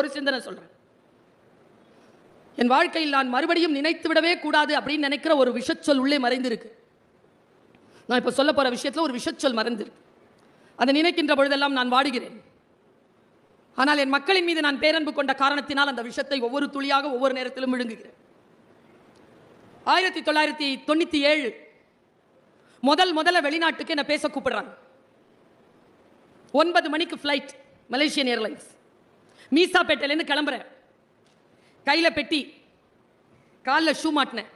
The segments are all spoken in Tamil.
ஒரு சிந்தனை சொல்றேன். என் வாழ்க்கையில் நான் மறுபடியும் நினைத்து விடவே கூடாது அப்படின்னு நினைக்கிற ஒரு விஷச்சொல் உள்ளே மறைந்திருக்கு. நான் இப்போ சொல்ல போற விஷயத்துல ஒரு விஷச்சொல் மறைந்திருக்கு. அதை நினைக்கின்ற பொழுதெல்லாம் நான் வாடுகிறேன். ஆனால் என் மக்களின் மீது நான் பேரன்பு கொண்ட காரணத்தினால் அந்த விஷத்தை ஒவ்வொரு துளியாக ஒவ்வொரு நேரத்திலும் விழுங்குகிறேன். ஆயிரத்தி தொள்ளாயிரத்தி தொண்ணூத்தி ஏழு முதல் முதல்ல வெளிநாட்டுக்கு என்ன பேச கூப்பிடுறாங்க. ஒன்பது மணிக்கு ஃப்ளைட் மலேசியன் ஏர்லைன்ஸ் மீசாப்பேட்டையிலேருந்து கிளம்புறேன். கையில் பெட்டி. காலில் ஷூ மாட்டினேன்.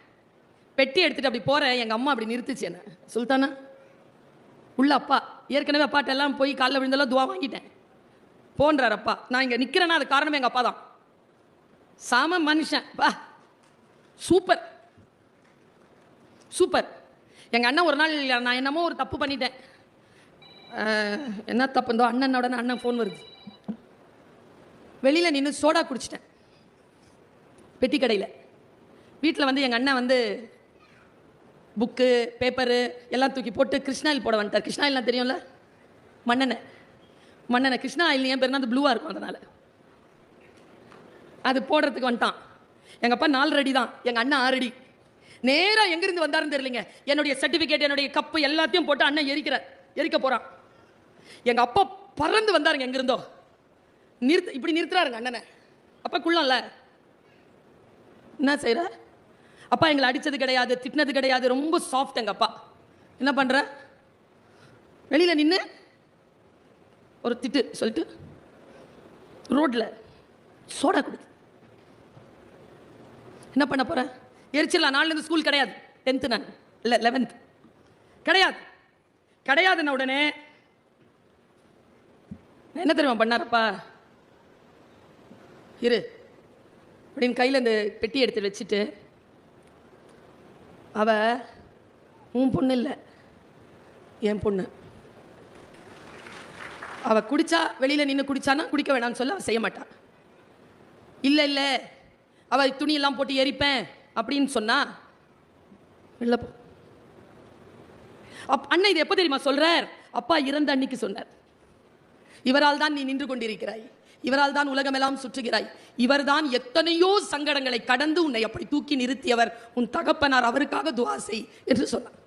பெட்டி எடுத்துட்டு அப்படி போகிறேன் எங்கள் அம்மா அப்படி நிறுத்துச்சு என்ன. சுல்தானா? உள்ள அப்பா. ஏற்கனவே அப்பாட்ட எல்லாம் போய் காலில் விழுந்தெல்லாம் துவா வாங்கிட்டேன். போன்றார் அப்பா. நான் இங்கே நிற்கிறேன்னா அது காரணம் எங்கள் அப்பா தான் சாம மனுஷன். பா. சூப்பர். சூப்பர். எங்கள் அண்ணன் ஒரு நாள் நான் என்னமோ ஒரு தப்பு பண்ணிட்டேன். என்ன தப்பு? இருந்தோ அண்ணனோட அண்ணன் ஃபோன் வருது. வெளியில் நின்று சோடா குடிச்சிட்டேன். பெட்டி கடையில் வீட்டில் வந்து எங்கள் அண்ணன் வந்து புக்கு பேப்பரு எல்லாம் தூக்கி போட்டு கிருஷ்ணாயில் போட வந்துட்டார். கிருஷ்ணாயில்லாம் தெரியும்ல? மண்ணெண்ணெய் மண்ணெண்ணெய் கிருஷ்ணா ஆயில் என் பேருனா அது ப்ளூவாக இருக்கும் அதனால் அது போடுறதுக்கு வந்துட்டான். எங்கள் அப்பா நாலு ரெடி தான். எங்கள் அண்ணன் ஆறு அடி. நேராக எங்கேருந்து வந்தாருன்னு தெரியலைங்க. என்னுடைய சர்டிஃபிகேட் என்னுடைய கப்பு எல்லாத்தையும் போட்டு அண்ணன் எரிக்கிறார். எரிக்க போகிறான் எங்கள் அப்பா பறந்து வந்தாருங்க எங்கேருந்தோ. நிறுத்து இப்படி நிறுத்துறாருங்க அண்ணனை. அப்பா குள்ளம்ல. என்ன செய்கிற அப்பா எங்களை அடித்தது கிடையாது திட்டினது கிடையாது ரொம்ப சாஃப்ட் எங்கள் அப்பா. என்ன பண்ணுற வெளியில் நின்று ஒரு திட்டு சொல்லிட்டு ரோட்டில் சோடா கொடுத்து என்ன பண்ண போற? எரிச்சிடலாம் நாலுலேருந்து ஸ்கூல் கிடையாது. டென்த்து நான். இல்லை லெவன்த் கிடையாது. கிடையாதுன்ன உடனே என்ன தெரியுமா பண்ணாரப்பா இரு. அப்படின்னு கையில் இந்த பெட்டி எடுத்து வச்சுட்டு அவ உன் பொண்ணு இல்லை. என் பொண்ணு. அவ குடிச்சா வெளியில் நின்று குடிச்சானா குடிக்க வேணாம்னு சொல்ல செய்ய மாட்டான் இல்லை இல்லை. அவ துணியெல்லாம் போட்டு எரிப்பேன். அப்படின்னு சொன்னா வெளில போ. அப் அண்ணன் இது எப்போ தெரியுமா சொல்கிறார் அப்பா இறந்த அன்னைக்கு சொன்னார். இவரால் தான் நீ நின்று கொண்டிருக்கிறாய். இவரால் தான் உலகமெல்லாம் சுற்றுகிறாய். இவர்தான் எத்தனையோ சங்கடங்களை கடந்து உன்னை அப்படி தூக்கி நிறுத்தியவர். உன் தகப்பனார் அவருக்காக துவா செய் என்று சொன்னார்.